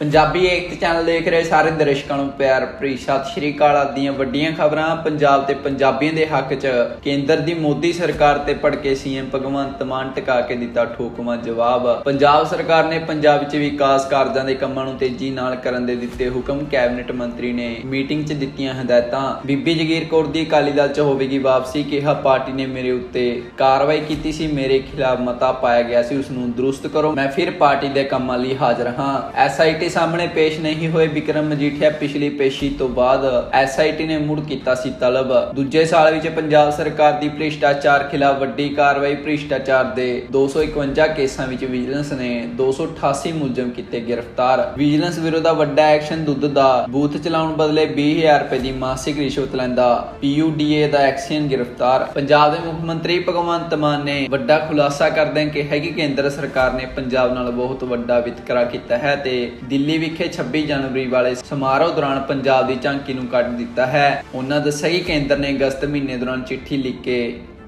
ਪੰਜਾਬੀ ਏਕਤਾ channel ਦੇਖ ਰਹੇ ਸਾਰੇ ਦਰਸ਼ਕਾਂ ਨੂੰ ਪਿਆਰ ਭਰੀ ਸਤਿ ਸ਼੍ਰੀ ਅਕਾਲ ਆਦੀਆਂ ਵੱਡੀਆਂ ਖਬਰਾਂ। ਪੰਜਾਬ ਤੇ ਪੰਜਾਬੀਆਂ ਦੇ ਹੱਕ 'ਚ ਕੇਂਦਰ ਦੀ ਮੋਦੀ ਸਰਕਾਰ ਤੇ ਭੜਕੇ ਸੀਐਮ ਭਗਵੰਤ ਮਾਨ ਟਿਕਾ ਕੇ ਦਿੱਤਾ ਠੋਕਵਾਂ ਜਵਾਬ। ਪੰਜਾਬ ਸਰਕਾਰ ਨੇ ਪੰਜਾਬ ਵਿੱਚ ਵਿਕਾਸ ਕਾਰਜਾਂ ਦੇ ਕੰਮਾਂ ਨੂੰ ਤੇਜ਼ੀ ਨਾਲ ਕਰਨ ਦੇ ਦਿੱਤੇ ਹੁਕਮ। ਕੈਬਨਿਟ ਮੰਤਰੀ ਨੇ ਮੀਟਿੰਗ 'ਚ ਦਿੱਤੀਆਂ ਹਦਾਇਤਾਂ। ਬੀਬੀ ਜਗੀਰ ਕੌਰ ਦੀ ਅਕਾਲੀ ਦਲ 'ਚ ਹੋਵੇਗੀ ਵਾਪਸੀ। ਕਿਹਾ ਪਾਰਟੀ ਨੇ ਮੇਰੇ ਉੱਤੇ ਕਾਰਵਾਈ ਕੀਤੀ ਸੀ, ਮੇਰੇ ਖਿਲਾਫ ਮਤਾ ਪਾਇਆ ਗਿਆ ਸੀ ਉਸ ਨੂੰ ਦਰੁਸਤ ਕਰੋ। ਮੈਂ ਫਿਰ ਪਾਰਟੀ ਦੇ ਕੰਮਾਂ ਲਈ ਹਾਜ਼ਰ ਹਾਂ। ਐਸਆਈਟੀ ਸਾਹਮਣੇ ਪੇਸ਼ ਨਹੀਂ ਹੋਏ ਵਿਕਰਮ ਮਜੀਠੀਆ ਪਿਛਲੀ ਪੇਸ਼ੀ ਤੋਂ ਬਾਅਦ ਐਸਆਈਟੀ ਨੇ ਮੁੜ ਕੀਤਾ ਸੀ ਤਲਬ। ਦੂਜੇ ਸਾਲ ਵਿੱਚ ਪੰਜਾਬ ਸਰਕਾਰ ਦੀ ਭ੍ਰਿਸ਼ਟਾਚਾਰ ਖਿਲਾਫ ਵੱਡੀ ਕਾਰਵਾਈ ਭ੍ਰਿਸ਼ਟਾਚਾਰ ਦੇ 251 ਕੇਸਾਂ ਵਿੱਚ ਵਿਜੀਲੈਂਸ ਨੇ 288 ਮੁਲਜ਼ਮ ਕੀਤੇ ਗ੍ਰਿਫਤਾਰ। ਵਿਜੀਲੈਂਸ ਵਿਰੁੱਧ ਵੱਡਾ ਐਕਸ਼ਨ ਦੁੱਧ ਦਾ ਬੂਥ ਚਲਾਉਣ ਬਦਲੇ 20000 ਰੁਪਏ ਦੀ ਮਾਸਿਕ ਰਿਸ਼ਵਤ ਲੈਂਦਾ। ਪੀਯੂਡੀਏ ਦਾ ਐਕਸ਼ਨ ਗ੍ਰਿਫਤਾਰ। ਪੰਜਾਬ ਦੇ ਮੁੱਖ ਮੰਤਰੀ ਭਗਵੰਤ ਮਾਨ ਨੇ ਵੱਡਾ ਖੁਲਾਸਾ ਕਰਦਿਆਂ ਕਿਹਾ ਕਿ ਕੇਂਦਰ ਸਰਕਾਰ ਨੇ ਪੰਜਾਬ ਨਾਲ ਬਹੁਤ ਵੱਡਾ ਵਿਤਕਰਾ ਕੀਤਾ ਹੈ ਤੇ ਦਿੱਲੀ ਵਿਖੇ 26 ਜਨਵਰੀ ਵਾਲੇ ਸਮਾਰੋਹ ਦੌਰਾਨ ਪੰਜਾਬ ਦੀ ਝਾਂਕੀ ਨੂੰ ਕੱਢ ਦਿੱਤਾ ਹੈ। ਉਹਨਾਂ ਦੱਸਿਆ ਕਿ ਕੇਂਦਰ ਨੇ ਅਗਸਤ ਮਹੀਨੇ ਦੌਰਾਨ ਚਿੱਠੀ ਲਿਖ ਕੇ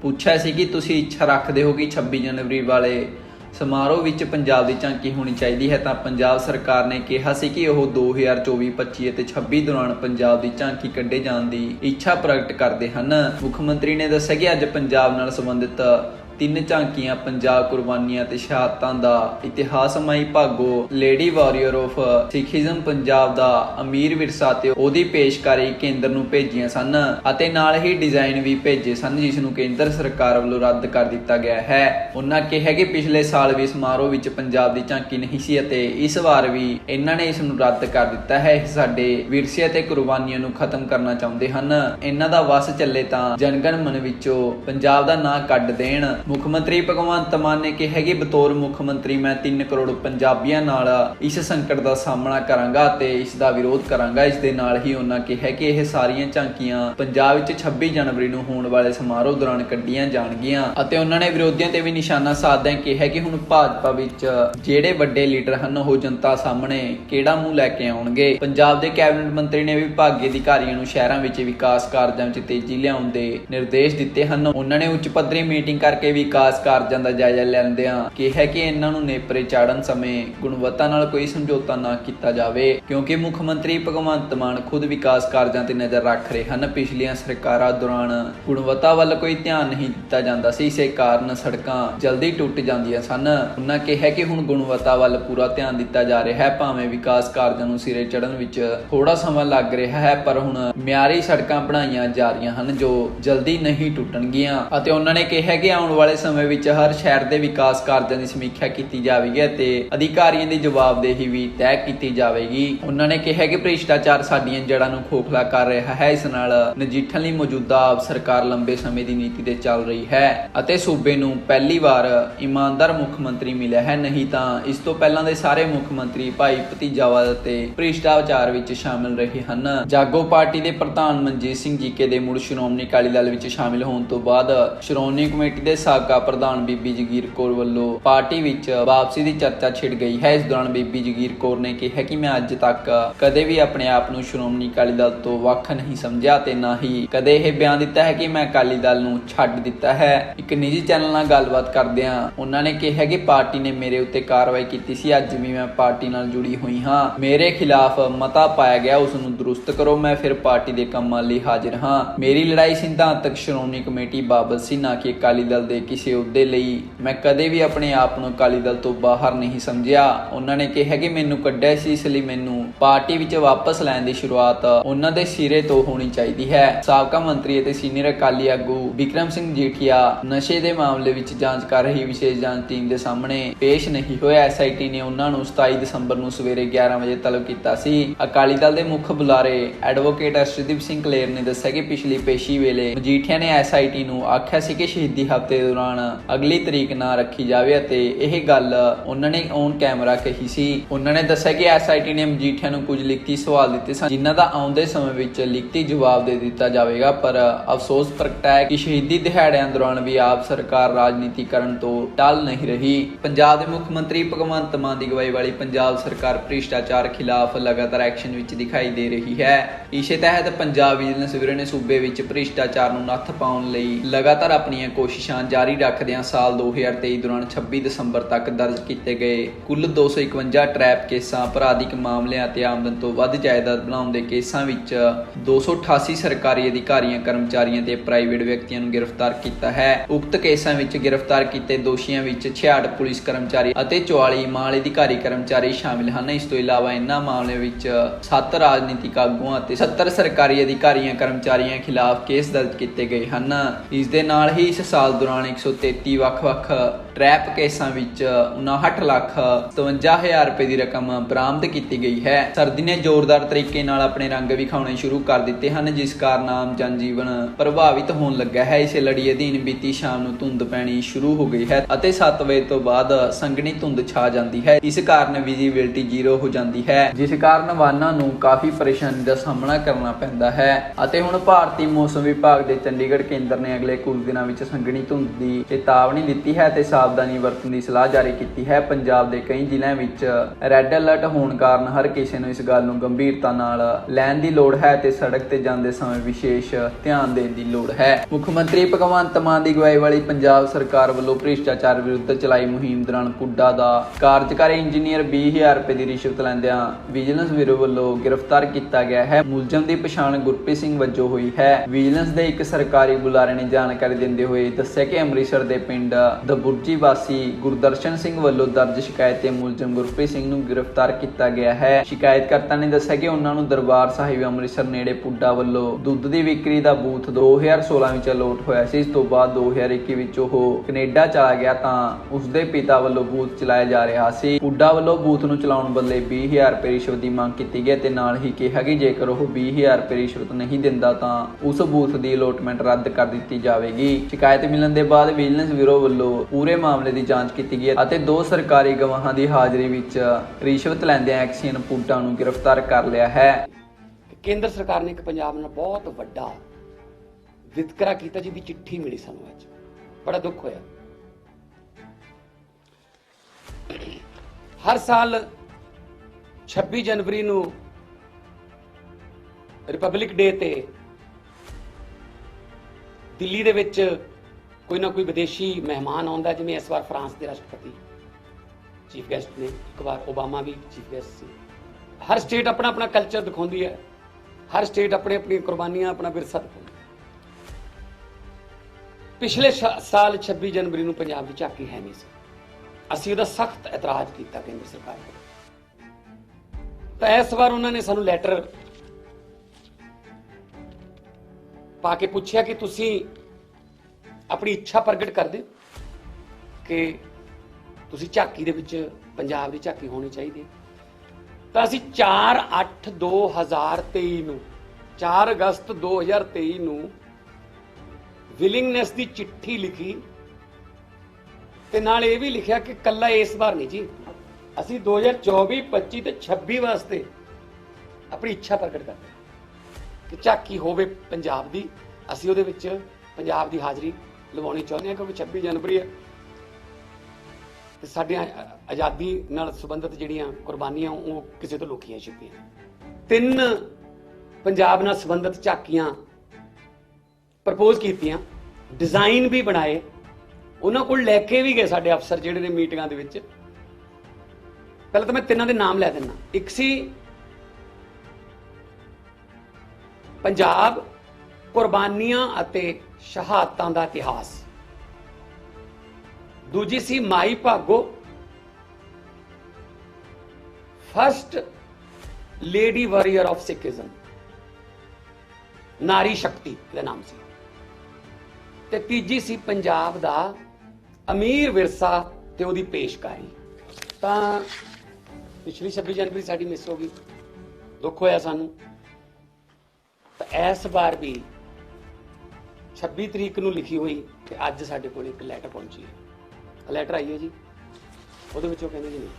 ਪੁੱਛਿਆ ਸੀ ਕਿ ਤੁਸੀਂ ਇੱਛਾ ਰੱਖਦੇ ਹੋ ਕਿ 26 ਜਨਵਰੀ ਵਾਲੇ ਸਮਾਰੋਹ ਵਿੱਚ ਪੰਜਾਬ ਦੀ ਝਾਂਕੀ ਹੋਣੀ ਚਾਹੀਦੀ ਹੈ ਤਾਂ ਪੰਜਾਬ ਸਰਕਾਰ ਨੇ ਕਿਹਾ ਸੀ ਕਿ ਉਹ 2024-25 ਅਤੇ 26 ਦੌਰਾਨ ਪੰਜਾਬ ਦੀ ਝਾਂਕੀ ਕੱਢੇ ਜਾਣ ਦੀ ਇੱਛਾ ਪ੍ਰਗਟ ਕਰਦੇ ਹਨ। ਮੁੱਖ ਮੰਤਰੀ ਨੇ ਦੱਸਿਆ ਕਿ ਅੱਜ ਪੰਜਾਬ ਨਾਲ ਸੰਬੰਧਿਤ ਤਿੰਨ ਝਾਂਕੀਆਂ ਪੰਜਾਬ ਕੁਰਬਾਨੀਆਂ ਤੇ ਸ਼ਹਾਦਤਾਂ ਦਾ ਇਤਿਹਾਸਮਈ Bhago lady warrior of Sikhism Punjab ਦਾ ਅਮੀਰ ਵਿਰਸਾ ਤੇ ਉਹਦੀ ਪੇਸ਼ਕਾਰੀ ਕੇਂਦਰ ਨੂੰ ਭੇਜੀਆਂ ਸਨ ਅਤੇ ਨਾਲ ਹੀ ਡਿਜ਼ਾਈਨ ਵੀ ਭੇਜੇ ਸਨ, ਜਿਸ ਨੂੰ ਕੇਂਦਰ ਸਰਕਾਰ ਵੱਲੋਂ ਰੱਦ ਕਰ ਦਿੱਤਾ ਗਿਆ ਹੈ। ਉਹਨਾਂ ਕਿਹਾ ਕਿ ਪਿਛਲੇ ਸਾਲ ਵੀ ਸਮਾਰੋਹ ਵਿੱਚ ਪੰਜਾਬ ਦੀ ਝਾਂਕੀ ਨਹੀਂ ਸੀ ਅਤੇ ਇਸ ਵਾਰ ਵੀ ਇਹਨਾਂ ਨੇ ਇਸ ਨੂੰ ਰੱਦ ਕਰ ਦਿੱਤਾ ਹੈ। ਇਹ ਸਾਡੇ ਵਿਰਸੇ ਤੇ ਕੁਰਬਾਨੀਆਂ ਨੂੰ ਖਤਮ ਕਰਨਾ ਚਾਹੁੰਦੇ ਹਨ। ਇਹਨਾਂ ਦਾ ਵਸ ਚੱਲੇ ਤਾਂ ਜਨਗਣ ਮਨ ਵਿੱਚੋਂ ਪੰਜਾਬ ਦਾ ਨਾਂ ਕੱਢ ਦੇਣ। ਮੁੱਖ ਮੰਤਰੀ ਭਗਵੰਤ ਮਾਨ ਨੇ ਕਿਹਾ ਕਿ ਬਤੌਰ ਮੁੱਖ ਮੰਤਰੀ ਮੈਂ 3 ਕਰੋੜ ਪੰਜਾਬੀਆਂ ਨਾਲ ਇਸ ਸੰਕਟ ਦਾ ਸਾਹਮਣਾ ਕਰਾਂਗਾ ਤੇ ਇਸ ਦਾ ਵਿਰੋਧ ਕਰਾਂਗਾ। ਇਸ ਦੇ ਨਾਲ ਹੀ ਉਹਨਾਂ ਕਿਹਾ ਕਿ ਇਹ ਸਾਰੀਆਂ ਝਾਂਕੀਆਂ ਪੰਜਾਬ ਵਿੱਚ 26 ਜਨਵਰੀ ਨੂੰ ਹੋਣ ਵਾਲੇ ਸਮਾਰੋਹ ਦੌਰਾਨ ਕੱਢੀਆਂ ਜਾਣਗੀਆਂ ਅਤੇ ਉਹਨਾਂ ਨੇ ਵਿਰੋਧੀਆਂ ਤੇ ਵੀ ਨਿਸ਼ਾਨਾ ਸਾਧਦਿਆਂ ਕਿਹਾ ਕਿ ਹੁਣ ਭਾਜਪਾ ਵਿੱਚ ਜਿਹੜੇ ਵੱਡੇ ਲੀਡਰ ਹਨ, ਉਹ ਜਨਤਾ ਸਾਹਮਣੇ ਕਿਹੜਾ ਮੂੰਹ ਲੈ ਕੇ ਆਉਣਗੇ? ਪੰਜਾਬ ਦੇ ਕੈਬਨਿਟ ਮੰਤਰੀ ਨੇ ਵਿਭਾਗੀ ਅਧਿਕਾਰੀਆਂ ਨੂੰ ਸ਼ਹਿਰਾਂ ਵਿੱਚ ਵਿਕਾਸ ਕਾਰਜਾਂ ਵਿੱਚ ਤੇਜ਼ੀ ਲਿਆਉਣ ਦੇ ਨਿਰਦੇਸ਼ ਦਿੱਤੇ ਹਨ। ਉਹਨਾਂ ਨੇ ਉੱਚ ਪੱਧਰੀ ਮੀਟਿੰਗ ਕਰਕੇ ਵਿਕਾਸ ਕਾਰਜਾਂ ਦਾ ਜਾਇਜ਼ਾ ਲੈਂਦਿਆਂ ਕਿਹਾ ਕਿ ਇਹਨਾਂ ਨੂੰ ਨੇਪਰੇ ਚਾੜਨ ਸਮੇਂ ਗੁਣਵੱਤਾ ਨਾਲ ਕੋਈ ਸਮਝੌਤਾ ਨਾ ਕੀਤਾ ਜਾਵੇ, ਕਿਉਂਕਿ ਮੁੱਖ ਮੰਤਰੀ ਭਗਵੰਤ ਮਾਨ ਖੁਦ ਵਿਕਾਸ ਕਾਰਜਾਂ ਤੇ ਨਜ਼ਰ ਰੱਖ ਰਹੇ ਹਨ। ਪਿਛਲੀਆਂ ਸਰਕਾਰਾਂ ਦੌਰਾਨ ਗੁਣਵੱਤਾ ਵੱਲ ਕੋਈ ਧਿਆਨ ਨਹੀਂ ਦਿੱਤਾ ਜਾਂਦਾ ਸੀ, ਇਸੇ ਕਾਰਨ ਸੜਕਾਂ ਜਲਦੀ ਟੁੱਟ ਜਾਂਦੀਆਂ ਸਨ। ਉਹਨਾਂ ਕਿਹਾ ਕਿ ਹੁਣ ਗੁਣਵੱਤਾ ਵੱਲ ਪੂਰਾ ਧਿਆਨ ਦਿੱਤਾ ਜਾ ਰਿਹਾ ਹੈ, ਭਾਵੇਂ ਵਿਕਾਸ ਕਾਰਜਾਂ ਨੂੰ ਸਿਰੇ ਚੜਨ ਵਿੱਚ ਥੋੜਾ ਸਮਾਂ ਲੱਗ ਰਿਹਾ ਹੈ, ਪਰ ਹੁਣ ਮਿਆਰੀ ਸੜਕਾਂ ਬਣਾਈਆਂ ਜਾ ਰਹੀਆਂ ਹਨ, ਜੋ ਜਲਦੀ ਨਹੀਂ ਟੁੱਟਣਗੀਆਂ। ਅਤੇ ਉਹਨਾਂ ਨੇ ਕਿਹਾ ਕਿ ਆਉਣ ਵਾਲੇ ਸਮੇਂ ਵਿੱਚ ਹਰ ਸ਼ਹਿਰ ਦੇ ਵਿਕਾਸ ਕਾਰਜਾਂ ਦੀ ਸਮੀਖਿਆ ਕੀਤੀ ਜਾਵੇਗੀ ਅਤੇ ਅਧਿਕਾਰੀਆਂ ਦੀ ਜਵਾਬਦੇਹੀ ਵੀ ਤੈਅ ਕੀਤੀ ਜਾਵੇਗੀ। ਉਹਨਾਂ ਨੇ ਕਿਹਾ ਕਿ ਭ੍ਰਿਸ਼ਟਾਚਾਰ ਸਾਡੀਆਂ ਜੜ੍ਹਾਂ ਨੂੰ ਖੋਖਲਾ ਕਰ ਰਿਹਾ ਹੈ। ਇਸ ਨਾਲ ਨਜਿੱਠਣ ਲਈ ਮੌਜੂਦਾ ਸਰਕਾਰ ਲੰਬੇ ਸਮੇਂ ਦੀ ਨੀਤੀ ਤੇ ਚੱਲ ਰਹੀ ਹੈ ਅਤੇ ਸੂਬੇ ਨੂੰ ਪਹਿਲੀ ਵਾਰ ਇਮਾਨਦਾਰ ਮੁੱਖ ਮੰਤਰੀ ਮਿਲਿਆ ਹੈ। ਨਹੀਂ ਤਾਂ ਇਸ ਤੋਂ ਪਹਿਲਾਂ ਦੇ ਸਾਰੇ ਮੁੱਖ ਮੰਤਰੀ ਭਾਈ ਭਤੀਜਾਵਾਦ ਅਤੇ ਭ੍ਰਿਸ਼ਟਾਚਾਰ ਵਿੱਚ ਸ਼ਾਮਿਲ ਰਹੇ ਹਨ। ਜਾਗੋ ਪਾਰਟੀ ਦੇ ਪ੍ਰਧਾਨ ਮਨਜੀਤ ਸਿੰਘ ਜੀਕੇ ਦੇ ਮੁੜ ਸ਼੍ਰੋਮਣੀ ਅਕਾਲੀ ਦਲ ਵਿੱਚ ਸ਼ਾਮਿਲ ਹੋਣ ਤੋਂ ਬਾਅਦ ਸ਼੍ਰੋਮਣੀ ਕਮੇਟੀ ਦੇ ਸਾਬਕਾ ਪ੍ਰਧਾਨ ਬੀਬੀ ਜਗੀਰ ਕੌਰ ਵੱਲੋਂ ਪਾਰਟੀ ਵਿੱਚ ਵਾਪਸੀ ਦੀ ਚਰਚਾ ਛਿੜ ਗਈ ਹੈ। ਇਸ ਦੌਰਾਨ ਬੀਬੀ ਜਗੀਰ ਕੌਰ ਨੇ ਕਿਹਾ ਕਿ ਮੈਂ ਅੱਜ ਤੱਕ ਕਦੇ ਵੀ ਆਪਣੇ ਆਪ ਨੂੰ ਸ਼੍ਰੋਮਣੀ ਅਕਾਲੀ ਦਲ ਤੋਂ ਵੱਖ ਨਹੀਂ ਸਮਝਿਆ ਤੇ ਨਾ ਹੀ ਕਦੇ ਇਹ ਬਿਆਨ ਦਿੱਤਾ ਹੈ ਕਿ ਮੈਂ ਅਕਾਲੀ ਦਲ ਨੂੰ ਛੱਡ ਦਿੱਤਾ ਹੈ। ਇੱਕ ਨਿੱਜੀ ਚੈਨਲ ਨਾਲ ਗੱਲਬਾਤ ਕਰਦਿਆਂ ਉਹਨਾਂ ਨੇ ਕਿਹਾ ਕਿ ਪਾਰਟੀ ਨੇ ਮੇਰੇ ਉੱਤੇ ਕਾਰਵਾਈ ਕੀਤੀ ਸੀ। ਅੱਜ ਵੀ ਮੈਂ ਪਾਰਟੀ ਨਾਲ ਜੁੜੀ ਹੋਈ ਹਾਂ। ਮੇਰੇ ਖਿਲਾਫ ਮਤਾ ਪਾਇਆ ਗਿਆ, ਉਸ ਨੂੰ ਦਰੁਸਤ ਕਰੋ। ਮੈਂ ਫਿਰ ਪਾਰਟੀ ਦੇ ਕੰਮਾਂ ਲਈ ਹਾਜ਼ਰ ਹਾਂ। ਮੇਰੀ ਲੜਾਈ ਸਿਧਾਂਤਕ ਸ਼੍ਰੋਮਣੀ ਕਮੇਟੀ ਬਾਬਤ ਸੀ, ਨਾ ਕਿ ਅਕਾਲੀ ਦਲ ਦੇ ਕਿਸੇ ਅਹੁਦੇ ਲਈ ਮੈਂ ਕਦੇ ਵੀ ਆਪਣੇ ਆਪ ਨੂੰ ਅਕਾਲੀ ਦਲ ਤੋਂ ਬਾਹਰ ਨਹੀਂ ਸਮਝਿਆ। ਉਹਨਾਂ ਨੇ ਕਿਹਾ ਕਿ ਮੈਨੂੰ ਕੱਢਿਆ ਸੀ, ਇਸ ਲਈ ਮੈਨੂੰ ਪਾਰਟੀ ਵਿੱਚ ਵਾਪਸ ਲੈਣ ਦੀ ਸ਼ੁਰੂਆਤ ਉਹਨਾਂ ਦੇ ਸਿਰੇ ਤੋਂ ਹੋਣੀ ਚਾਹੀਦੀ ਹੈ। ਸਾਬਕਾ ਮੰਤਰੀ ਅਤੇ ਸੀਨੀਅਰ ਅਕਾਲੀ ਆਗੂ ਵਿਕਰਮ ਸਿੰਘ ਜੀਠੀਆ ਨਸ਼ੇ ਦੇ ਮਾਮਲੇ ਵਿੱਚ ਜਾਂਚ ਕਰ ਰਹੀ ਵਿਸ਼ੇਸ਼ ਜਾਂਚ ਟੀਮ ਦੇ ਸਾਹਮਣੇ ਪੇਸ਼ ਨਹੀਂ ਹੋਇਆ। ਐਸਆਈਟੀ ਨੇ ਉਹਨਾਂ ਨੂੰ 27 ਦਸੰਬਰ ਨੂੰ ਸਵੇਰੇ 11 ਵਜੇ ਤਲਬ ਕੀਤਾ ਸੀ। ਅਕਾਲੀ ਦਲ ਦੇ ਮੁੱਖ ਬੁਲਾਰੇ ਐਡਵੋਕੇਟ ਅਰਸ਼ਦੀਪ ਸਿੰਘ ਕਲੇਰ ਨੇ ਦੱਸਿਆ ਕਿ ਪਿਛਲੀ ਪੇਸ਼ੀ ਵੇਲੇ ਮਜੀਠੀਆ ਨੇ ਐਸਆਈਟੀ ਨੂੰ ਆਖਿਆ ਸੀ ਕਿ ਸ਼ਹੀਦੀ ਹਫ਼ਤੇ ਦੌਰਾਨ ਅਗਲੀ ਤਰੀਕ ਨਾ ਰੱਖੀ ਜਾਵੇ ਅਤੇ ਇਹ ਗੱਲ ਉਹਨਾਂ ਨੇ ਔਨ ਕੈਮਰਾ ਕਹੀ ਸੀ। ਉਹਨਾਂ ਨੇ ਦੱਸਿਆ ਕਿ ਐਸਆਈਟੀ ਨੇ ਮਜੀਠੀਆ ਨੂੰ ਕੁਝ ਲਿਖਤੀ ਸਵਾਲ ਦਿੱਤੇ ਸਨ, ਜਿਨ੍ਹਾਂ ਦਾ ਆਉਂਦੇ ਸਮੇਂ ਵਿੱਚ ਲਿਖਤੀ ਜਵਾਬ ਦੇ ਦਿੱਤਾ ਜਾਵੇਗਾ, ਪਰ ਅਫਸੋਸ ਪ੍ਰਗਟਾਇਆ ਕਿ ਸ਼ਹੀਦੀ ਦਿਹਾੜਿਆਂ ਦੌਰਾਨ ਵੀ ਆਪ ਸਰਕਾਰ ਰਾਜਨੀਤੀ ਕਰਨ ਤੋਂ ਟਲ ਨਹੀਂ ਰਹੀ। ਪੰਜਾਬ ਦੇ ਮੁੱਖ ਮੰਤਰੀ ਭਗਵੰਤ ਮਾਨ ਦੀ ਅਗਵਾਈ ਵਾਲੀ ਪੰਜਾਬ ਸਰਕਾਰ ਭ੍ਰਿਸ਼ਟਾਚਾਰ ਖਿਲਾਫ ਲਗਾਤਾਰ ਐਕਸ਼ਨ ਵਿੱਚ ਦਿਖਾਈ ਦੇ ਰਹੀ ਹੈ। ਇਸੇ ਤਹਿਤ ਪੰਜਾਬ ਵਿਜੀਲੈਂਸ ਬਿਊਰੋ ਨੇ ਸੂਬੇ ਵਿੱਚ ਭ੍ਰਿਸ਼ਟਾਚਾਰ ਨੂੰ ਨੱਥ ਪਾਉਣ ਲਈ ਲਗਾਤਾਰ ਆਪਣੀਆਂ ਕੋਸ਼ਿਸ਼ਾਂ ਜਾਰੀ ਜਾਰੀ ਰੱਖਦਿਆਂ ਸਾਲ 2023 ਦੌਰਾਨ 26 ਦਸੰਬਰ ਤੱਕ ਦਰਜ ਕੀਤੇ ਗਏ ਕੁੱਲ 251 ਟਰੈਪ ਕੇਸਾਂ ਅਪਰਾਧਿਕ ਮਾਮਲਿਆਂ ਅਤੇ ਆਮਦਨ ਤੋਂ ਵੱਧ ਜਾਇਦਾਦ ਬਣਾਉਣ ਦੇ ਕੇਸਾਂ ਵਿੱਚ 288 ਸਰਕਾਰੀ ਅਧਿਕਾਰੀਆਂ, ਕਰਮਚਾਰੀਆਂ ਤੇ ਪ੍ਰਾਈਵੇਟ ਵਿਅਕਤੀਆਂ ਨੂੰ ਗ੍ਰਿਫਤਾਰ ਕੀਤਾ ਹੈ। ਉਕਤ ਕੇਸਾਂ ਵਿੱਚ ਗ੍ਰਿਫਤਾਰ ਕੀਤੇ ਦੋਸ਼ੀਆਂ ਵਿੱਚ 66 ਪੁਲਿਸ ਕਰਮਚਾਰੀ ਅਤੇ 44 ਮਾਲ ਅਧਿਕਾਰੀ ਕਰਮਚਾਰੀ ਸ਼ਾਮਿਲ ਹਨ। ਇਸ ਤੋਂ ਇਲਾਵਾ ਇਨ੍ਹਾਂ ਮਾਮਲਿਆਂ ਵਿੱਚ 7 ਰਾਜਨੀਤਿਕ ਆਗੂਆਂ ਅਤੇ 70 ਸਰਕਾਰੀ ਅਧਿਕਾਰੀਆਂ, ਕਰਮਚਾਰੀਆਂ ਖਿਲਾਫ ਕੇਸ ਦਰਜ ਕੀਤੇ ਗਏ ਹਨ। ਇਸ ਦੇ ਨਾਲ ਹੀ ਇਸ ਸਾਲ ਦੌਰਾਨ 133 ਵੱਖ-ਵੱਖ ਟਰੈਪ ਕੇਸਾਂ ਵਿੱਚ 59 ਲੱਖ 57000 ਰੁਪਏ ਦੀ ਰਕਮ ਬਰਾਮਦ ਕੀਤੀ ਗਈ ਹੈ। ਸਰਦੀ ਨੇ ਜ਼ੋਰਦਾਰ ਤਰੀਕੇ ਨਾਲ ਆਪਣੇ ਰੰਗ ਵਿਖਾਉਣੇ ਸ਼ੁਰੂ ਕਰ ਦਿੱਤੇ ਹਨ, ਜਿਸ ਕਾਰਨ ਆਮ ਜਨਜੀਵਨ ਪ੍ਰਭਾਵਿਤ ਹੋਣ ਲੱਗਾ ਹੈ। ਇਸੇ ਲੜੀ ਅਧੀਨ ਬੀਤੀ ਸ਼ਾਮ ਨੂੰ ਧੁੰਦ ਪੈਣੀ ਸ਼ੁਰੂ ਹੋ ਗਈ ਹੈ ਅਤੇ 7 ਵਜੇ ਤੋਂ ਬਾਅਦ ਸੰਘਣੀ ਧੁੰਦ ਛਾ ਜਾਂਦੀ ਹੈ। ਇਸ ਕਾਰਨ ਵਿਜ਼ਿਬਿਲਟੀ ਜ਼ੀਰੋ ਹੋ ਜਾਂਦੀ ਹੈ, ਜਿਸ ਕਾਰਨ ਵਾਹਨਾਂ ਨੂੰ ਕਾਫੀ ਪਰੇਸ਼ਾਨੀ ਦਾ ਸਾਹਮਣਾ ਕਰਨਾ ਪੈਂਦਾ ਹੈ। ਅਤੇ ਹੁਣ ਭਾਰਤੀ ਮੌਸਮ ਵਿਭਾਗ ਦੇ ਚੰਡੀਗੜ੍ਹ ਕੇਂਦਰ ਨੇ ਅਗਲੇ ਕੁਝ ਦਿਨਾਂ ਵਿੱਚ ਸੰਘਣੀ ਧੁੰਦ ਦੀ ਚੇਤਾਵਨੀ ਦਿੱਤੀ ਹੈ ਤੇ ਸਾਵਧਾਨੀ ਵਰਤਣ ਦੀ ਸਲਾਹ ਜਾਰੀ ਕੀਤੀ ਹੈ। ਪੰਜਾਬ ਦੇ ਕਈ ਜ਼ਿਲ੍ਹਿਆਂ ਵਿੱਚ ਰੈੱਡ ਅਲਰਟ ਹੋਣ ਕਾਰਨ ਹਰ ਕਿਸੇ ਨੂੰ ਇਸ ਗੱਲ ਨੂੰ ਗੰਭੀਰਤਾ ਨਾਲ ਲੈਣ ਦੀ ਲੋੜ ਹੈ ਤੇ ਸੜਕ ਤੇ ਜਾਂਦੇ ਸਮੇਂ ਵਿਸ਼ੇਸ਼ ਧਿਆਨ ਦੇਣ ਦੀ ਲੋੜ ਹੈ। ਮੁੱਖ ਮੰਤਰੀ ਭਗਵੰਤ ਮਾਨ ਦੀ ਅਗਵਾਈ ਵਾਲੀ ਪੰਜਾਬ ਸਰਕਾਰ ਵੱਲੋਂ ਭ੍ਰਿਸ਼ਟਾਚਾਰ ਵਿਰੁੱਧ ਚਲਾਈ ਮੁਹਿੰਮ ਦੌਰਾਨ ਕੁੱਡਾ ਦਾ ਕਾਰਜਕਾਰੀ ਇੰਜੀਨੀਅਰ 20000 ਰੁਪਏ ਦੀ ਰਿਸ਼ਵਤ ਲੈਂਦਿਆਂ ਵਿਜੀਲੈਂਸ ਬਿਊਰੋ ਵੱਲੋਂ ਗ੍ਰਿਫਤਾਰ ਕੀਤਾ ਗਿਆ ਹੈ। ਮੁਲਜ਼ਮ ਦੀ ਪਛਾਣ ਗੁਰਪ੍ਰੀਤ ਸਿੰਘ ਵਜੋਂ ਹੋਈ ਹੈ। ਵਿਜੀਲੈਂਸ ਦੇ ਇੱਕ ਸਰਕਾਰੀ ਬੁਲਾਰੇ ਨੇ ਜਾਣਕਾਰੀ ਦਿੰਦੇ ਹੋਏ ਦੱਸਿਆ ਕਿ ਅੰਮ੍ਰਿਤਸਰ ਦੇ ਪਿੰਡ ਦਬੁਰਜੀ ਵਾਸੀ ਗੁਰਦਰਸ਼ਨ ਸਿੰਘ ਵੱਲੋਂ ਦਰਜ ਸ਼ਿਕਾਇਤ ਤੇ ਮੁਲਜ਼ਮ ਗੁਰਪ੍ਰੀਤ ਸਿੰਘ ਨੂੰ ਗ੍ਰਿਫਤਾਰ ਕੀਤਾ ਗਿਆ ਹੈ। ਸ਼ਿਕਾਇਤਕਰਤਾ ਨੇ ਦੱਸਿਆ ਕਿ ਉਹਨਾਂ ਨੂੰ ਦਰਬਾਰ ਸਾਹਿਬ ਅੰਮ੍ਰਿਤਸਰ ਨੇੜੇ ਪੁੱਡਾ ਵੱਲੋਂ ਦੁੱਧ ਦੀ ਵਿਕਰੀ ਦਾ ਬੂਥ 2016 ਵਿੱਚ ਅਲੋਟ ਹੋਇਆ ਸੀ। ਇਸ ਤੋਂ ਬਾਅਦ 2021 ਵਿੱਚ ਉਹ ਕੈਨੇਡਾ ਚਲਾ ਗਿਆ ਤਾਂ ਉਸਦੇ ਪਿਤਾ ਵੱਲੋਂ ਬੂਥ ਚਲਾਇਆ ਜਾ ਰਿਹਾ ਸੀ। ਪੁੱਡਾ ਵੱਲੋਂ ਬੂਥ ਨੂੰ ਚਲਾਉਣ ਬਦਲੇ 20000 ਰੁਪਏ ਰਿਸ਼ਵਤ ਦੀ ਮੰਗ ਕੀਤੀ ਗਈ ਤੇ ਨਾਲ ਹੀ ਕਿਹਾ ਕਿ ਜੇਕਰ ਉਹ 20000 ਰੁਪਏ ਰਿਸ਼ਵਤ ਨਹੀਂ ਦਿੰਦਾ ਤਾਂ ਉਸ ਬੂਥ ਦੀ ਅਲੋਟਮੈਂਟ ਰੱਦ ਕਰ ਦਿੱਤੀ ਜਾਵੇਗੀ। ਸ਼ਿਕਾਇਤ ਮਿਲਣ ਦੇ ਬਾਅਦ ਬਾਅਦ ਵਿਜੀਲੈਂਸ ਬਿਊਰੋ ਵੱਲੋਂ ਪੂਰੇ ਮਾਮਲੇ ਦੀ ਜਾਂਚ ਕੀਤੀ ਗਈ ਅਤੇ ਦੋ ਸਰਕਾਰੀ ਗਵਾਹਾਂ ਦੀ ਹਾਜ਼ਰੀ ਵਿੱਚ ਰਿਸ਼ਵਤ ਲੈਂਦਿਆਂ ਐਕਸੀਅਨ ਪੁੱਡਾ ਨੂੰ ਗ੍ਰਿਫਤਾਰ ਕਰ ਲਿਆ ਹੈ। ਕੇਂਦਰ ਸਰਕਾਰ ਨੇ ਇੱਕ ਪੰਜਾਬ ਨਾਲ ਬਹੁਤ ਵੱਡਾ ਵਿਤਕਰਾ ਕੀਤਾ ਜਿਹਦੀ ਚਿੱਠੀ ਮਿਲੀ ਸਾਨੂੰ ਅੱਜ। ਬੜਾ ਦੁੱਖ ਹੋਇਆ। ਹਰ ਸਾਲ 26 ਜਨਵਰੀ ਨੂੰ ਰਿਪਬਲਿਕ ਡੇ ਤੇ ਦਿੱਲੀ ਦੇ ਵਿੱਚ ਕੋਈ ਨਾ ਕੋਈ ਵਿਦੇਸ਼ੀ ਮਹਿਮਾਨ ਆਉਂਦਾ, ਜਿਵੇਂ ਇਸ ਵਾਰ ਫਰਾਂਸ ਦੇ ਰਾਸ਼ਟਰਪਤੀ ਚੀਫ ਗੈਸਟ ਨੇ, ਇੱਕ ਵਾਰ ਓਬਾਮਾ ਵੀ ਚੀਫ ਗੈਸਟ ਸੀ। ਹਰ ਸਟੇਟ ਆਪਣਾ ਆਪਣਾ ਕਲਚਰ ਦਿਖਾਉਂਦੀ ਹੈ। ਹਰ ਸਟੇਟ ਆਪਣੇ ਆਪਣੀ ਕੁਰਬਾਨੀਆਂ, ਆਪਣਾ ਵਿਰਸਾ ਦਿਖਾਉਂਦੀ ਪਿਛਲੇ ਸ਼ਾ- ਸਾਲ 26 ਜਨਵਰੀ ਨੂੰ ਪੰਜਾਬ ਵਿੱਚ ਝਾਕੀ ਹੈ ਨਹੀਂ ਸੀ। ਅਸੀਂ ਉਹਦਾ ਸਖਤ ਇਤਰਾਜ਼ ਕੀਤਾ, ਕੇਂਦਰ ਸਰਕਾਰ ਕੋਲ। ਤਾਂ ਇਸ ਵਾਰ ਉਹਨਾਂ ਨੇ ਸਾਨੂੰ ਲੈਟਰ ਪਾ ਕੇ ਪੁੱਛਿਆ ਕਿ ਤੁਸੀਂ ਆਪਣੀ ਇੱਛਾ ਪ੍ਰਗਟ ਕਰਦੇ ਕਿ ਤੁਸੀਂ ਝਾਕੀ ਦੇ ਵਿੱਚ, ਪੰਜਾਬ ਦੀ ਝਾਕੀ ਹੋਣੀ ਚਾਹੀਦੀ ਤਾਂ ਅਸੀਂ 4 8 2023 ਨੂੰ 4 ਅਗਸਤ 2023 ਨੂੰ ਵਿਲਿੰਗਨੈਸ ਦੀ ਚਿੱਠੀ ਲਿਖੀ ਤੇ ਨਾਲ ਇਹ ਵੀ ਲਿਖਿਆ ਕਿ ਕੱਲਾ ਇਸ ਵਾਰ ਨਹੀਂ ਜੀ। ਅਸੀਂ 2024 25 ਤੇ 26 ਵਾਸਤੇ ਆਪਣੀ ਇੱਛਾ ਪ੍ਰਗਟ ਕਰਦੇ ਕਿ ਝਾਕੀ ਹੋਵੇ ਪੰਜਾਬ ਦੀ, ਅਸੀਂ ਉਹਦੇ ਵਿੱਚ ਪੰਜਾਬ ਦੀ ਹਾਜ਼ਰੀ ਲਵਾਉਣੀ ਚਾਹੁੰਦੇ ਹਾਂ ਕਿਉਂਕਿ 26 ਜਨਵਰੀ ਹੈ ਤੇ ਸਾਡੀਆਂ ਆਜ਼ਾਦੀ ਨਾਲ ਸੰਬੰਧਿਤ ਜਿਹੜੀਆਂ ਕੁਰਬਾਨੀਆਂ, ਉਹ ਕਿਸੇ ਤੋਂ ਲੁਕੀਆਂ ਛਿਪੀਆਂ। ਤਿੰਨ ਪੰਜਾਬ ਨਾਲ ਸੰਬੰਧਿਤ ਝਾਕੀਆਂ ਪ੍ਰਪੋਜ਼ ਕੀਤੀਆਂ, ਡਿਜ਼ਾਈਨ ਵੀ ਬਣਾਏ। ਉਹਨਾਂ ਕੋਲ ਲੈ ਕੇ ਵੀ ਗਏ ਸਾਡੇ ਅਫਸਰ ਜਿਹੜੇ ਨੇ ਮੀਟਿੰਗਾਂ ਦੇ ਵਿੱਚ। ਪਹਿਲਾਂ ਤਾਂ ਮੈਂ ਤਿੰਨਾਂ ਦੇ ਨਾਮ ਲੈ ਦਿੰਦਾ। ਇੱਕ ਸੀ ਪੰਜਾਬ ਕੁਰਬਾਨੀਆਂ ਅਤੇ ਸ਼ਹਾਦਤਾਂ ਦਾ ਇਤਿਹਾਸ। ਦੂਜੀ ਸੀ Mai Bhago. First lady warrior of Sikhism ਨਾਰੀ ਸ਼ਕਤੀ ਦਾ ਨਾਮ ਸੀ। ਤੇ ਤੀਜੀ ਸੀ ਪੰਜਾਬ ਦਾ ਅਮੀਰ ਵਿਰਸਾ ਤੇ ਉਹਦੀ ਪੇਸ਼ਕਾਰੀ। ਤਾਂ ਪਿਛਲੀ 26 ਜਨਵਰੀ ਸਾਡੀ ਮਿਸ ਹੋ ਗਈ। ਦੁੱਖ ਹੋਇਆ ਸਾਨੂੰ। ਤਾਂ ਇਸ ਵਾਰ ਵੀ 26 ਤਰੀਕ ਨੂੰ ਲਿਖੀ ਹੋਈ ਤੇ ਅੱਜ ਸਾਡੇ ਕੋਲ ਇੱਕ ਲੈਟਰ ਪਹੁੰਚੀ ਹੈ। ਲੈਟਰ ਆਈ ਹੈ ਜੀ। ਉਹਦੇ ਵਿੱਚ ਉਹ ਕਹਿੰਦੇ ਜੀ ਨਹੀਂ।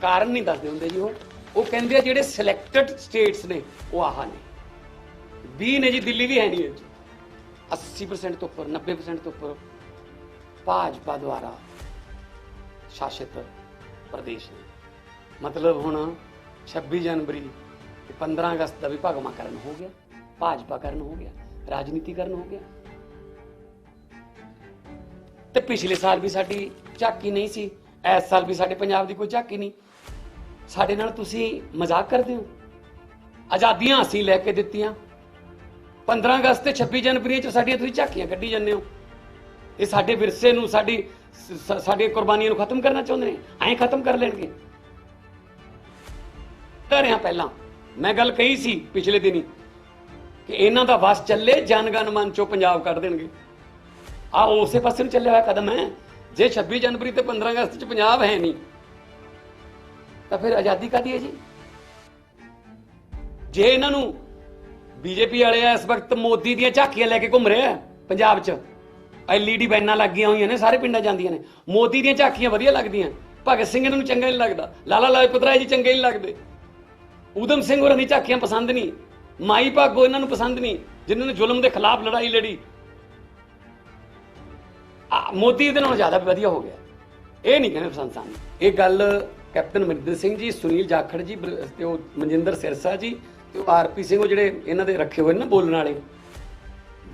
ਕਾਰਨ ਨਹੀਂ ਦੱਸਦੇ ਹੁੰਦੇ ਜੀ ਉਹ। ਉਹ ਕਹਿੰਦੇ ਆ ਜਿਹੜੇ ਸਿਲੈਕਟਡ ਸਟੇਟਸ ਨੇ, ਉਹ ਆਹ ਨੇ। 20 ਨੇ ਜੀ, ਦਿੱਲੀ ਵੀ ਹੈ ਨਹੀਂ ਇਹ 'ਚ। 80% ਤੋਂ ਉੱਪਰ 90% ਤੋਂ ਉੱਪਰ ਭਾਜਪਾ ਦੁਆਰਾ ਸ਼ਾਸਿਤ ਪ੍ਰਦੇਸ਼ ਨੇ। ਮਤਲਬ ਹੁਣ 26 ਜਨਵਰੀ ਤੇ 15 ਅਗਸਤ ਦਾ ਵੀ ਭਗਵਾਕਰਨ ਹੋ ਗਿਆ। ਭਾਜਪਾਕਰਨ ਹੋ ਗਿਆ, ਰਾਜਨੀਤੀਕਰਨ ਹੋ ਗਿਆ। ਤੇ ਪਿਛਲੇ ਸਾਲ ਵੀ ਸਾਡੀ ਝਾਕੀ ਨਹੀਂ ਸੀ ਇਸ ਸਾਲ ਵੀ ਸਾਡੇ ਪੰਜਾਬ ਦੀ ਕੋਈ ਝਾਕੀ ਨਹੀਂ। ਸਾਡੇ ਨਾਲ ਤੁਸੀਂ ਮਜ਼ਾਕ ਕਰਦੇ ਹੋ? ਆਜ਼ਾਦੀਆਂ ਅਸੀਂ ਲੈ ਕੇ ਦਿੱਤੀਆਂ। 15 ਅਗਸਤ ਤੇ 26 ਜਨਵਰੀ ਚ ਸਾਡੀਆਂ ਤੁਸੀਂ ਝਾਕੀਆਂ ਕੱਢੀ ਜਾਂਦੇ ਹੋ। ਇਹ ਸਾਡੇ ਵਿਰਸੇ ਨੂੰ, ਸਾਡੀ ਸਾਡੀਆਂ ਕੁਰਬਾਨੀਆਂ ਨੂੰ ਖਤਮ ਕਰਨਾ ਚਾਹੁੰਦੇ ਨੇ, ਐਂ ਖਤਮ ਕਰ ਲੈਣਗੇ। ਕਰਿਆ ਪਹਿਲਾਂ, ਮੈਂ ਗੱਲ ਕਹੀ ਸੀ ਪਿਛਲੇ ਦਿਨੀ ਕਿ ਇਹਨਾਂ ਦਾ ਵਸ ਚੱਲੇ ਜਨਗਨ ਮਨ ਚੋਂ ਪੰਜਾਬ ਕੱਢ ਦੇਣਗੇ। ਆ ਉਸੇ ਪਾਸੇ ਨੂੰ ਚੱਲਿਆ ਹੋਇਆ ਕਦਮ ਹੈ। ਜੇ 26 ਜਨਵਰੀ ਤੇ 15 ਅਗਸਤ ਚ ਪੰਜਾਬ ਹੈ ਨਹੀਂ, ਤਾਂ ਫਿਰ ਆਜ਼ਾਦੀ ਕਾਦੀ ਹੈ ਜੀ? ਜੇ ਇਹਨਾਂ ਨੂੰ ਬੀਜੇਪੀ ਵਾਲੇ ਇਸ ਵਕਤ ਮੋਦੀ ਦੀਆਂ ਝਾਕੀਆਂ ਲੈ ਕੇ ਘੁੰਮ ਰਹੇ ਆ ਪੰਜਾਬ 'ਚ ਐਲਈਡੀ ਬੈਨਾਂ ਲੱਗੀਆਂ ਹੋਈਆਂ ਨੇ, ਸਾਰੇ ਪਿੰਡਾਂ ਜਾਂਦੀਆਂ ਨੇ। ਮੋਦੀ ਦੀਆਂ ਝਾਕੀਆਂ ਵਧੀਆ ਲੱਗਦੀਆਂ, ਭਗਤ ਸਿੰਘ ਇਹਨਾਂ ਨੂੰ ਚੰਗਾ ਨਹੀਂ ਲੱਗਦਾ। ਲਾਲਾ ਲਾਜਪਤ ਰਾਏ ਜੀ ਚੰਗੇ ਨਹੀਂ ਲੱਗਦੇ। ਊਧਮ ਸਿੰਘ ਹੋਰਾਂ ਦੀ ਝਾਕੀਆਂ ਪਸੰਦ ਨਹੀਂ। ਮਾਈ ਭਾਗੋ ਇਹਨਾਂ ਨੂੰ ਪਸੰਦ ਨਹੀਂ, ਜਿਨ੍ਹਾਂ ਨੇ ਜ਼ੁਲਮ ਦੇ ਖਿਲਾਫ ਲੜਾਈ ਲੜੀ। ਮੋਦੀ ਦੇ ਨਾਲੋਂ ਜ਼ਿਆਦਾ ਵਧੀਆ ਹੋ ਗਿਆ। ਇਹ ਨਹੀਂ ਕਹਿੰਦੇ ਪਸੰਦ ਸਾਨੂੰ। ਇਹ ਗੱਲ ਕੈਪਟਨ ਅਮਰਿੰਦਰ ਸਿੰਘ ਜੀ, ਸੁਨੀਲ ਜਾਖੜ ਜੀ ਤੇ ਉਹ ਮਨਜਿੰਦਰ ਸਿਰਸਾ ਜੀ ਤੇ ਉਹ ਆਰਪੀ ਸਿੰਘ, ਉਹ ਜਿਹੜੇ ਇਹਨਾਂ ਦੇ ਰੱਖੇ ਹੋਏ ਨੇ ਨਾ ਬੋਲਣ ਵਾਲੇ,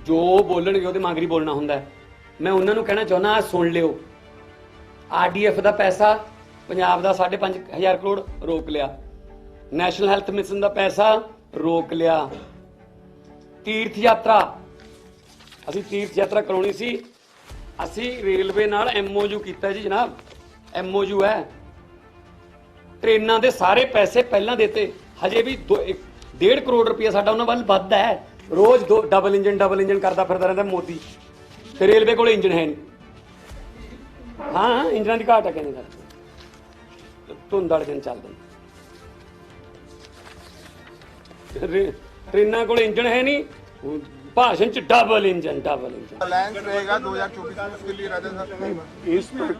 ਜੋ ਬੋਲਣਗੇ ਉਹਦੇ ਮੰਗਰੀ ਬੋਲਣਾ ਹੁੰਦਾ ਮੈਂ ਉਹਨਾਂ ਨੂੰ ਕਹਿਣਾ ਚਾਹੁੰਦਾ ਸੁਣ ਲਿਓ। ਆਰਡੀਐਫ ਦਾ ਪੈਸਾ, ਪੰਜਾਬ ਦਾ 5.5000 ਕਰੋੜ ਰੋਕ ਲਿਆ। ਨੈਸ਼ਨਲ ਹੈਲਥ ਮਿਸ਼ਨ ਦਾ ਪੈਸਾ ਰੋਕ ਲਿਆ। ਤੀਰਥ ਯਾਤਰਾ। ਅਸੀਂ ਤੀਰਥ ਯਾਤਰਾ ਕਰਾਉਣੀ ਸੀ। ਅਸੀਂ ਰੇਲਵੇ ਨਾਲ ਐਮਓਯੂ ਕੀਤਾ ਜੀ ਜਨਾਬ। ਐਮਓਯੂ ਹੈ। ਟ੍ਰੇਨਾਂ ਦੇ ਸਾਰੇ ਪੈਸੇ ਪਹਿਲਾਂ ਦੇਤੇ। ਹਜੇ ਵੀ 1.5 ਕਰੋੜ ਰੁਪਇਆ ਸਾਡਾ ਉਹਨਾਂ ਵੱਲ ਵੱਧਦਾ ਹੈ। ਰੋਜ਼ ਦੋ ਡਬਲ ਇੰਜਨ ਡਬਲ ਇੰਜਨ ਕਰਦਾ ਫਿਰਦਾ ਰਹਿੰਦਾ ਮੋਦੀ। ਤੇ ਰੇਲਵੇ ਕੋਲ ਇੰਜਨ ਹੈ ਨਹੀਂ ਹਾਂ ਇੰਜਨਾਂ ਦੀ ਘਾਟ ਹੈ ਕਹਿੰਦੇ ਸਰ ਧੁੰਦ ਵਾਲੇ ਦਿਨ ਚੱਲਦੇ ਟ੍ਰੇਨਾਂ ਕੋਲ ਇੰਜਨ ਹੈ ਨਹੀਂ ਉਹ ਭਾਸ਼ਣ ਚ double engine double engine alliance रहेगा 2024 में उसके लिए राजस्थान इस पर,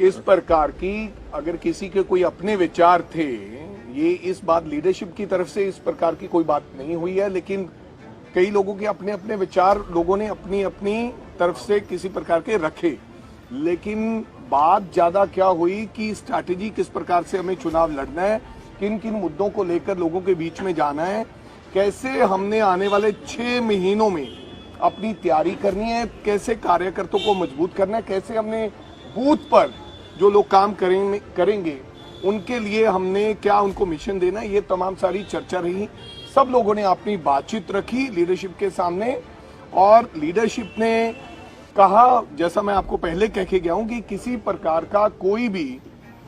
इस प्रकार की अगर किसी के कोई अपने विचार थे ये इस बात लीडरशिप की तरफ से इस प्रकार की कोई बात नहीं हुई है लेकिन कई लोगों के अपने अपने विचार लोगों ने अपनी अपनी तरफ से किसी प्रकार के रखे लेकिन बात ज्यादा क्या हुई कि स्ट्रैटेजी किस प्रकार से हमें चुनाव लड़ना है किन किन मुद्दों को लेकर लोगों के बीच में जाना है कैसे हमने आने वाले छह महीनों में अपनी तैयारी करनी है? कैसे कार्यकर्ताओं को मज़बूत करना है? कैसे हमने बूथ पर जो लोग काम करेंगे करेंगे, उनके लिए हमने क्या उनको मिशन देना ये तमाम सारी चर्चा रही। सब लोगों ने अपनी बातचीत रखी लीडरशिप के सामने और लीडरशिप ने कहा, जैसा मैं आपको पहले कह के गया हूँ कि किसी प्रकार का कोई भी,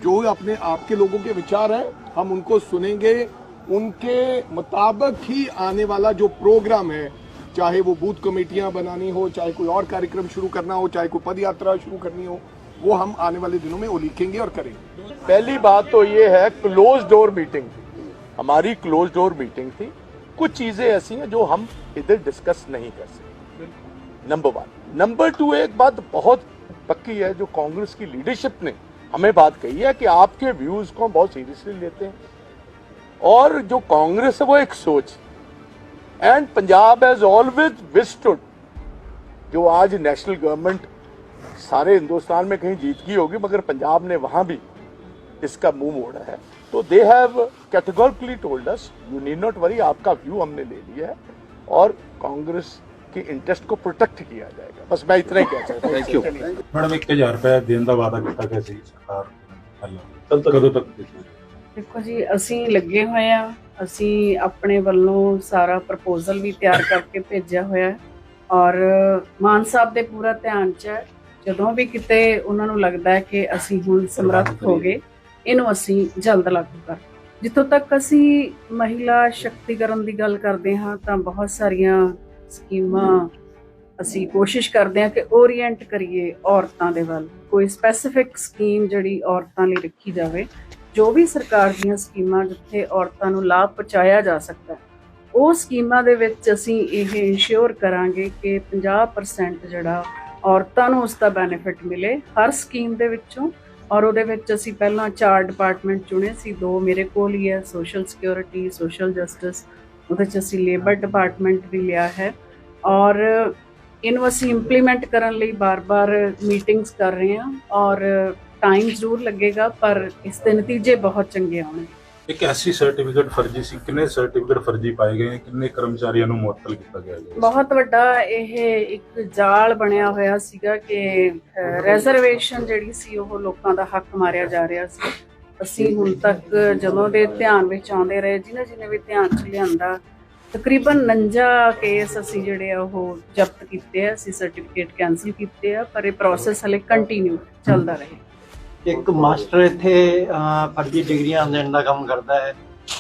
जो अपने आपके लोगों के विचार हैं, हम उनको सुनेंगे उनके मुताबिक ही आने वाला जो प्रोग्राम है, चाहे वो बूथ कमेटियाँ बनानी हो, चाहे कोई और कार्यक्रम शुरू करना हो, चाहे कोई पद यात्रा शुरू करनी हो, वो हम आने वाले दिनों में वो लिखेंगे और करेंगे। पहली बात तो ये है क्लोज डोर मीटिंग हमारी क्लोज डोर मीटिंग थी। कुछ चीज़ें ऐसी हैं जो हम इधर डिस्कस नहीं कर सकते। नंबर वन नंबर टू एक बात बहुत पक्की है, जो कांग्रेस की लीडरशिप ने हमें बात कही है कि आपके व्यूज़ को हम बहुत सीरियसली लेते हैं। और जो कांग्रेस है वो एक सोच and Punjab has always withstood जो आज नेशनल गवर्नमेंट सारे हिंदुस्तान में कहीं जीत गई होगी मगर पंजाब ने वहां भी इसका मुंह मोड़ा है तो they have categorically told us you need not worry आपका व्यू हमने ले लिया है और कांग्रेस की इंटरेस्ट को प्रोटेक्ट किया जाएगा बस मैं इतना ही कह सकता हूं थैंक यू ਮੈਡਮ 1000 ਰੁਪਏ ਦੇਣ ਦਾ ਵਾਅਦਾ ਕੀਤਾ ਗਿਆ ਸੀ ਸਰਕਾਰ ਵੱਲੋਂ ਕਦੋਂ ਤੱਕ ਦੇਣੀ? ਦੇਖੋ ਜੀ ਅਸੀਂ ਲੱਗੇ ਹੋਏ ਆ ਅਸੀਂ ਆਪਣੇ ਵੱਲੋਂ ਸਾਰਾ ਪ੍ਰਪੋਜ਼ਲ ਵੀ ਤਿਆਰ ਕਰਕੇ ਭੇਜਿਆ ਹੋਇਆ ਔਰ ਮਾਨ ਸਾਹਿਬ ਦੇ ਪੂਰਾ ਧਿਆਨ ਚ ਹੈ। ਜਦੋਂ ਵੀ ਕਿਤੇ ਉਹਨਾਂ ਨੂੰ ਲੱਗਦਾ ਹੈ ਕਿ ਅਸੀਂ ਹੁਣ ਸਮਰੱਥ ਹੋ ਗਏ ਇਹਨੂੰ ਅਸੀਂ ਜਲਦ ਲਾਗੂ ਕਰ। ਜਿੱਥੋਂ ਤੱਕ ਅਸੀਂ ਮਹਿਲਾ ਸ਼ਕਤੀਕਰਨ ਦੀ ਗੱਲ ਕਰਦੇ ਹਾਂ ਤਾਂ ਬਹੁਤ ਸਾਰੀਆਂ ਸਕੀਮਾਂ ਅਸੀਂ ਕੋਸ਼ਿਸ਼ ਕਰਦੇ ਹਾਂ ਕਿ ਓਰੀਐਂਟ ਕਰੀਏ ਔਰਤਾਂ ਦੇ ਵੱਲ। ਕੋਈ ਸਪੈਸੀਫਿਕ ਸਕੀਮ ਜਿਹੜੀ ਔਰਤਾਂ ਲਈ ਰੱਖੀ ਜਾਵੇ ਜੋ ਵੀ ਸਰਕਾਰ ਦੀਆਂ ਸਕੀਮਾਂ ਜਿੱਥੇ ਔਰਤਾਂ ਨੂੰ ਲਾਭ ਪਹੁੰਚਾਇਆ ਜਾ ਸਕਦਾ ਹੈ, ਉਹ ਸਕੀਮਾਂ ਦੇ ਵਿੱਚ ਅਸੀਂ ਇਹ ਇਨਸ਼ੋਰ ਕਰਾਂਗੇ ਕਿ 50% ਜਿਹੜਾ ਔਰਤਾਂ ਨੂੰ ਉਸ ਦਾ ਬੈਨੀਫਿਟ ਮਿਲੇ ਹਰ ਸਕੀਮ ਦੇ ਵਿੱਚੋਂ ਔਰ ਉਹਦੇ ਵਿੱਚ ਅਸੀਂ ਪਹਿਲਾਂ ਚਾਰ ਡਿਪਾਰਟਮੈਂਟ ਚੁਣੇ ਸੀ, ਦੋ ਮੇਰੇ ਕੋਲ ਹੀ ਹੈ ਸੋਸ਼ਲ ਸਿਕਿਉਰਿਟੀ ਸੋਸ਼ਲ ਜਸਟਿਸ ਉਹਦੇ ਚ ਅਸੀਂ ਲੇਬਰ ਡਿਪਾਰਟਮੈਂਟ ਵੀ ਲਿਆ ਹੈ ਔਰ ਇਹਨੂੰ ਅਸੀਂ ਇੰਪਲੀਮੈਂਟ ਕਰਨ ਲਈ ਬਾਰ-ਬਾਰ ਮੀਟਿੰਗਸ ਕਰ ਰਹੇ ਹਾਂ ਔਰ ਟਾਈਮ ਜ਼ਰੂਰ ਲੱਗੇਗਾ ਪਰ ਇਸ ਦੇ ਨਤੀਜੇ ਬਹੁਤ ਚੰਗੇ ਆਉਣਗੇ। ਇੱਕ ਐਸੀ ਸਰਟੀਫਿਕੇਟ ਫਰਜ਼ੀ ਸੀ ਕਿੰਨੇ ਸਰਟੀਫਿਕੇਟ ਫਰਜ਼ੀ ਪਾਏ ਗਏ ਕਿੰਨੇ ਕਰਮਚਾਰੀਆਂ ਨੂੰ ਮੁਅੱਤਲ ਕੀਤਾ ਗਿਆ ਹੈ ਬਹੁਤ ਵੱਡਾ ਇਹ ਇੱਕ ਜਾਲ ਬਣਿਆ ਹੋਇਆ ਸੀਗਾ ਕਿ ਰਿਜ਼ਰਵੇਸ਼ਨ ਜਿਹੜੀ ਸੀ ਉਹ ਲੋਕਾਂ ਦਾ ਹੱਕ ਮਾਰਿਆ ਜਾ ਰਿਹਾ ਸੀ। ਅਸੀਂ ਹੁਣ ਤੱਕ ਜਦੋਂ ਦੇ ਧਿਆਨ ਵਿੱਚ ਆਉਂਦੇ ਰਹੇ ਜਿਨ੍ਹਾਂ ਜਿਹਨੇ ਵੀ ਧਿਆਨ ਚ ਲਿਆਂਦਾ ਤਕਰੀਬਨ 49 ਕੇਸ ਅਸੀਂ ਜਿਹੜੇ ਆ ਉਹ ਜ਼ਬਤ ਕੀਤੇ ਆ ਅਸੀਂ ਸਰਟੀਫਿਕੇਟ ਕੈਨਸਲ ਕੀਤੇ ਆ ਪਰ ਇਹ ਪ੍ਰੋਸੈਸ ਹਲੇ ਕੰਟੀਨਿਊ ਚੱਲਦਾ ਰਹੇ। ਇੱਕ ਮਾਸਟਰ ਇੱਥੇ ਫਰਜ਼ੀ ਡਿਗਰੀਆਂ ਦੇਣ ਦਾ ਕੰਮ ਕਰਦਾ ਹੈ।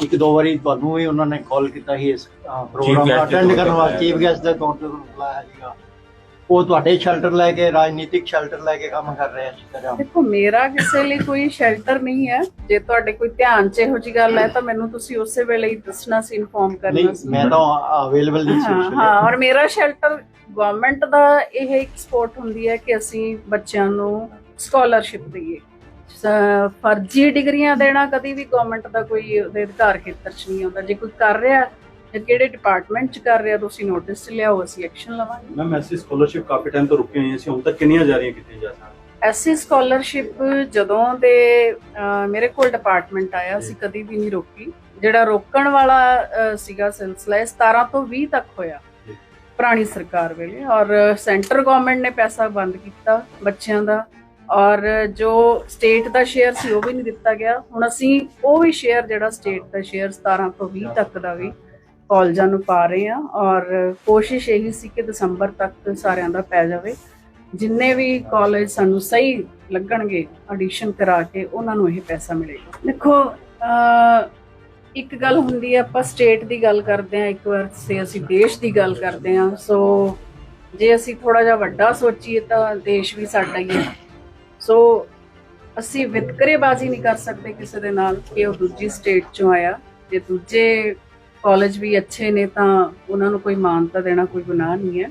ਇੱਕ ਦੋ ਵਾਰੀ ਤੁਹਾਨੂੰ ਵੀ ਉਹਨਾਂ ਨੇ ਕਾਲ ਕੀਤਾ ਸੀ ਇਸ ਪ੍ਰੋਗਰਾਮ ਅਟੈਂਡ ਕਰਨ ਵਾਸਤੇ। ਚੀਫ ਗੈਸਟ ਦੇ ਤੌਰ ਤੇ ਤੁਹਾਨੂੰ ਬੁਲਾਇਆ ਸੀਗਾ। ਉਹ ਤੁਹਾਡੇ ਸ਼ੈਲਟਰ ਲੈ ਕੇ ਰਾਜਨੀਤਿਕ ਸ਼ੈਲਟਰ ਲੈ ਕੇ ਕੰਮ ਕਰ ਰਹੇ ਤਰ੍ਹਾਂ ਦੇਖੋ ਮੇਰਾ ਕਿਸੇ ਲਈ ਕੋਈ ਸ਼ੈਲਟਰ ਨਹੀਂ ਹੈ। ਜੇ ਤੁਹਾਡੇ ਕੋਈ ਧਿਆਨ 'ਚ ਇਹੋ ਜੀ ਗੱਲ ਹੈ ਤਾਂ ਮੈਨੂੰ ਤੁਸੀਂ ਉਸੇ ਵੇਲੇ ਹੀ ਦੱਸਣਾ ਸੀ ਇਨਫੋਰਮ ਕਰਨਾ ਨਹੀਂ ਸੀ। ਮੈਂ ਤਾਂ ਅਵੇਲੇਬਲ ਨਹੀਂ ਸੀ ਹਾਂ ਔਰ ਮੇਰਾ ਸ਼ੈਲਟਰ ਗਵਰਨਮੈਂਟ ਦਾ ਇਹ ਇੱਕ ਸਪੋਰਟ ਹੁੰਦੀ ਹੈ ਕਿ ਅਸੀਂ ਬੱਚਿਆਂ ਨੂੰ ਸਕਾਲਰਸ਼ਿਪ ਦਈਏ ਫਰਜ਼ੀ ਡਿਗਰੀਆਂ ਦੇਣਾ ਕਦੀ ਵੀ ਗਵਰਨਮੈਂਟ ਦਾ ਕੋਈ ਉਹਦੇ ਅਧਿਕਾਰ ਖੇਤਰ 'ਚ ਨਹੀਂ ਆਉਂਦਾ। ਜੇ ਕੋਈ ਕਰ ਰਿਹਾ ਜਾਂ ਕਿਹੜੇ ਡਿਪਾਰਟਮੈਂਟ 'ਚ ਕਰ ਰਿਹਾ ਤੁਸੀਂ ਨੋਟਿਸ 'ਚ ਲਿਆਓ ਅਸੀਂ ਐਕਸ਼ਨ ਲਵਾਂਗੇ। ਮੈਮ ਐਸੀ ਸਕਾਲਰਸ਼ਿਪ ਕਾਫੀ ਟਾਈਮ ਤੋਂ ਰੁਕੀ ਹੋਈਆਂ ਸੀ ਹੁਣ ਤੱਕ ਕਿੰਨੀਆਂ ਜਾਰੀਆਂ ਕੀਤੀਆਂ ਜਾ ਸਕਦੀਆਂ? ਐਸੀ ਸਕਾਲਰਸ਼ਿਪ ਜਦੋਂ ਦੇ ਮੇਰੇ ਕੋਲ ਡਿਪਾਰਟਮੈਂਟ ਆਇਆ ਸੀ ਕਦੀ ਵੀ ਨਹੀਂ ਰੋਕੀ। ਜਿਹੜਾ ਰੋਕਣ ਵਾਲਾ ਸੀਗਾ ਸਿਲਸਿਲਾ ਇਹ 17 ਤੋਂ 20 ਤੱਕ ਹੋਇਆ। ਪੁਰਾਣੀ ਸਰਕਾਰ ਵੇਲੇ ਔਰ ਸੈਂਟਰ ਗਵਰਨਮੈਂਟ ਨੇ ਪੈਸਾ ਬੰਦ ਕੀਤਾ ਬੱਚਿਆਂ ਦਾ। ਔਰ ਜੋ ਸਟੇਟ ਦਾ ਸ਼ੇਅਰ ਸੀ ਉਹ ਵੀ ਨਹੀਂ ਦਿੱਤਾ ਗਿਆ। ਹੁਣ ਅਸੀਂ ਉਹ ਵੀ ਸ਼ੇਅਰ ਜਿਹੜਾ ਸਟੇਟ ਦਾ ਸ਼ੇਅਰ 17 ਤੋਂ 20 ਤੱਕ ਦਾ ਵੀ ਕਾਲਜਾਂ ਨੂੰ ਪਾ ਰਹੇ ਆ ਔਰ ਕੋਸ਼ਿਸ਼ ਇਹੀ ਸੀ ਕਿ ਦਸੰਬਰ ਤੱਕ ਸਾਰਿਆਂ ਦਾ ਪੈ ਜਾਵੇ। ਜਿੰਨੇ ਵੀ ਕਾਲਜ ਸਾਨੂੰ ਸਹੀ ਲੱਗਣਗੇ ਆਡੀਸ਼ਨ ਕਰਾ ਕੇ ਉਹਨਾਂ ਨੂੰ ਇਹ ਪੈਸਾ ਮਿਲੇਗਾ। ਦੇਖੋ ਇੱਕ ਗੱਲ ਹੁੰਦੀ ਹੈ, ਆਪਾਂ ਸਟੇਟ ਦੀ ਗੱਲ ਕਰਦੇ ਹਾਂ, ਇੱਕ ਵਾਰ ਸੇ ਅਸੀਂ ਦੇਸ਼ ਦੀ ਗੱਲ ਕਰਦੇ ਹਾਂ। ਸੋ ਜੇ ਅਸੀਂ ਥੋੜਾ ਜਿਹਾ ਵੱਡਾ ਸੋਚੀਏ ਤਾਂ ਦੇਸ਼ ਵੀ ਸਾਡਾ ਹੀ ਹੈ। ਸੋ ਅਸੀਂ ਵਿਤਕਰੇਬਾਜ਼ੀ ਨਹੀਂ ਕਰ ਸਕਦੇ ਕਿਸੇ ਦੇ ਨਾਲ ਕਿ ਉਹ ਦੂਜੀ ਸਟੇਟ ਚੋਂ ਆਇਆ। ਜੇ ਦੂਜੇ ਕਾਲਜ ਵੀ ਅੱਛੇ ਨੇ ਤਾਂ ਉਹਨਾਂ ਨੂੰ ਕੋਈ ਮਾਨਤਾ ਦੇਣਾ ਕੋਈ ਗੁਨਾਹ ਨਹੀਂ ਹੈ।